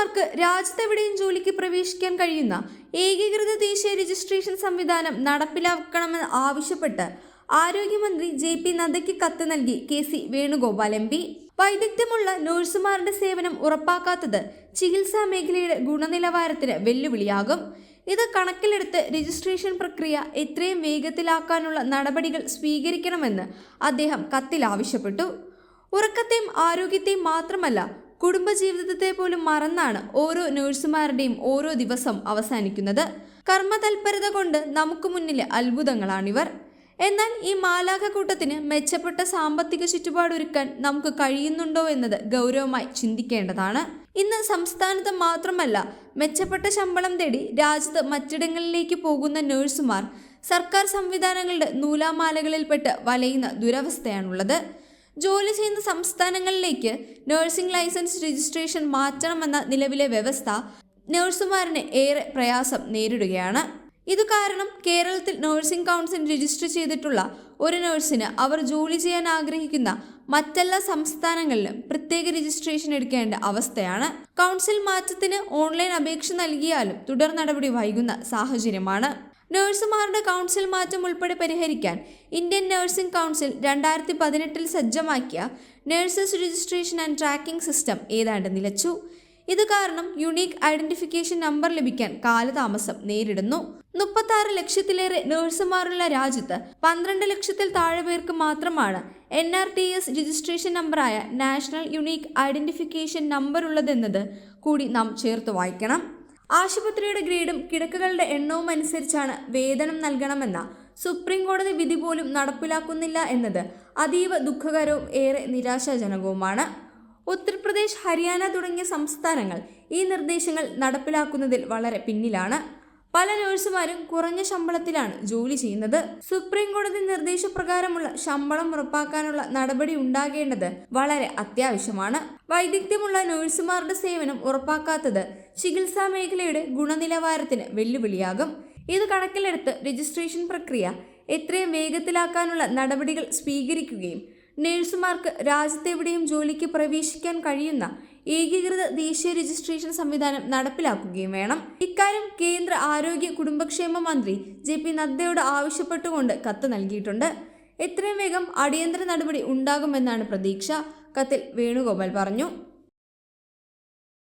നഴ്സുമാർക്ക് രാജ്യത്തെവിടെയും ജോലിക്ക് പ്രവേശിക്കാൻ കഴിയുന്ന ഏകീകൃത ദേശീയ രജിസ്ട്രേഷൻ സംവിധാനം നടപ്പിലാക്കണമെന്ന് ആവശ്യപ്പെട്ട് ആരോഗ്യമന്ത്രി ജെ പി നദ്ദയ്ക്ക് കത്ത് നൽകി K C Venugopal M P. വൈദഗ്ധ്യമുള്ള നഴ്സുമാരുടെ സേവനം ഉറപ്പാക്കാത്തത് ചികിത്സാ മേഖലയുടെ ഗുണനിലവാരത്തിന് വെല്ലുവിളിയാകും. ഇത് കണക്കിലെടുത്ത് രജിസ്ട്രേഷൻ പ്രക്രിയ എത്രയും വേഗത്തിലാക്കാനുള്ള നടപടികൾ സ്വീകരിക്കണമെന്ന് അദ്ദേഹം കത്തിൽ ആവശ്യപ്പെട്ടു. ഉറക്കത്തെയും ആരോഗ്യത്തെയും മാത്രമല്ല കുടുംബജീവിതത്തെ പോലും മറന്നാണ് ഓരോ നഴ്സുമാരുടെയും ഓരോ ദിവസം അവസാനിക്കുന്നത്. കർമ്മതൽപരത കൊണ്ട് നമുക്ക് മുന്നിലെ അത്ഭുതങ്ങളാണിവർ. എന്നാൽ ഈ മാലാഖ കൂട്ടത്തിന് മെച്ചപ്പെട്ട സാമ്പത്തിക ചുറ്റുപാടൊരുക്കാൻ നമുക്ക് കഴിയുന്നുണ്ടോ എന്നത് ഗൗരവമായി ചിന്തിക്കേണ്ടതാണ്. ഇന്ന് സംസ്ഥാനത്ത് മാത്രമല്ല മെച്ചപ്പെട്ട ശമ്പളം തേടി രാജ്യത്ത് മറ്റിടങ്ങളിലേക്ക് പോകുന്ന നഴ്സുമാർ സർക്കാർ സംവിധാനങ്ങളുടെ നൂലാമാലകളിൽപ്പെട്ട് വലയുന്ന ദുരവസ്ഥയാണുള്ളത്. ജോലി ചെയ്യുന്ന സംസ്ഥാനങ്ങളിലേക്ക് നഴ്സിംഗ് ലൈസൻസ് രജിസ്ട്രേഷൻ മാറ്റണമെന്ന നിലവിലെ വ്യവസ്ഥ നഴ്സുമാരിന് ഏറെ പ്രയാസം നേരിടുകയാണ്. ഇതു കാരണം കേരളത്തിൽ നഴ്സിംഗ് കൗൺസിൽ രജിസ്റ്റർ ചെയ്തിട്ടുള്ള ഒരു നഴ്സിന് അവർ ജോലി ചെയ്യാൻ ആഗ്രഹിക്കുന്ന മറ്റെല്ലാ സംസ്ഥാനങ്ങളിലും പ്രത്യേക രജിസ്ട്രേഷൻ എടുക്കേണ്ട അവസ്ഥയാണ്. കൗൺസിൽ മാറ്റത്തിന് ഓൺലൈൻ അപേക്ഷ നൽകിയാലും തുടർ നടപടി വൈകുന്ന സാഹചര്യമാണ്. നഴ്സുമാരുടെ കൗൺസിൽ മാറ്റം ഉൾപ്പെടെ പരിഹരിക്കാൻ ഇന്ത്യൻ നഴ്സിംഗ് കൗൺസിൽ രണ്ടായിരത്തി പതിനെട്ടിൽ സജ്ജമാക്കിയ nurses registration and tracking system ഏതാണ്ട് നിലച്ചു. ഇത് കാരണം യുണീക്ക് ഐഡന്റിഫിക്കേഷൻ നമ്പർ ലഭിക്കാൻ കാലതാമസം നേരിടുന്നു. മുപ്പത്തി ലക്ഷത്തിലേറെ നഴ്സുമാരുള്ള രാജ്യത്ത് പന്ത്രണ്ട് ലക്ഷത്തിൽ താഴെ പേർക്ക് മാത്രമാണ് N R T S registration നമ്പറായ നാഷണൽ യുണീക്ക് ഐഡന്റിഫിക്കേഷൻ നമ്പർ ഉള്ളതെന്നത് കൂടി നാം ചേർത്ത് വായിക്കണം. ആശുപത്രിയുടെ ഗ്രേഡും കിടക്കകളുടെ എണ്ണവും അനുസരിച്ചാണ് വേതനം നൽകണമെന്ന സുപ്രീം കോടതി വിധി പോലും നടപ്പിലാക്കുന്നില്ല എന്നത് അതീവ ദുഃഖകരവും ഏറെ നിരാശാജനകവുമാണ്. ഉത്തർപ്രദേശ് ഹരിയാന തുടങ്ങിയ സംസ്ഥാനങ്ങൾ ഈ നിർദ്ദേശങ്ങൾ നടപ്പിലാക്കുന്നതിൽ വളരെ പിന്നിലാണ്. പല നഴ്സുമാരും കുറഞ്ഞ ശമ്പളത്തിലാണ് ജോലി ചെയ്യുന്നത്. സുപ്രീം കോടതി നിർദ്ദേശപ്രകാരമുള്ള ശമ്പളം ഉറപ്പാക്കാനുള്ള നടപടി ഉണ്ടാകേണ്ടത് വളരെ അത്യാവശ്യമാണ്. വൈദഗ്ധ്യമുള്ള നഴ്സുമാരുടെ സേവനം ഉറപ്പാക്കാത്തത് ചികിത്സാ മേഖലയുടെ ഗുണനിലവാരത്തിന് വെല്ലുവിളിയാകും. ഇത് കണക്കിലെടുത്ത് രജിസ്ട്രേഷൻ പ്രക്രിയ എത്രയും വേഗത്തിലാക്കാനുള്ള നടപടികൾ സ്വീകരിക്കുകയും നഴ്സുമാർക്ക് രാജ്യത്തെവിടെയും ജോലിക്ക് പ്രവേശിക്കാൻ കഴിയുന്ന ഏകീകൃത ദേശീയ രജിസ്ട്രേഷൻ സംവിധാനം നടപ്പിലാക്കുകയും വേണം. ഇക്കാര്യം കേന്ദ്ര ആരോഗ്യ കുടുംബക്ഷേമ മന്ത്രി ജെ പി നദ്ദയോട് ആവശ്യപ്പെട്ടുകൊണ്ട് കത്ത് നൽകിയിട്ടുണ്ട്. എത്രയും വേഗം അടിയന്തര നടപടി ഉണ്ടാകുമെന്നാണ് പ്രതീക്ഷ. കത്തിൽ വേണുഗോപാൽ പറഞ്ഞു.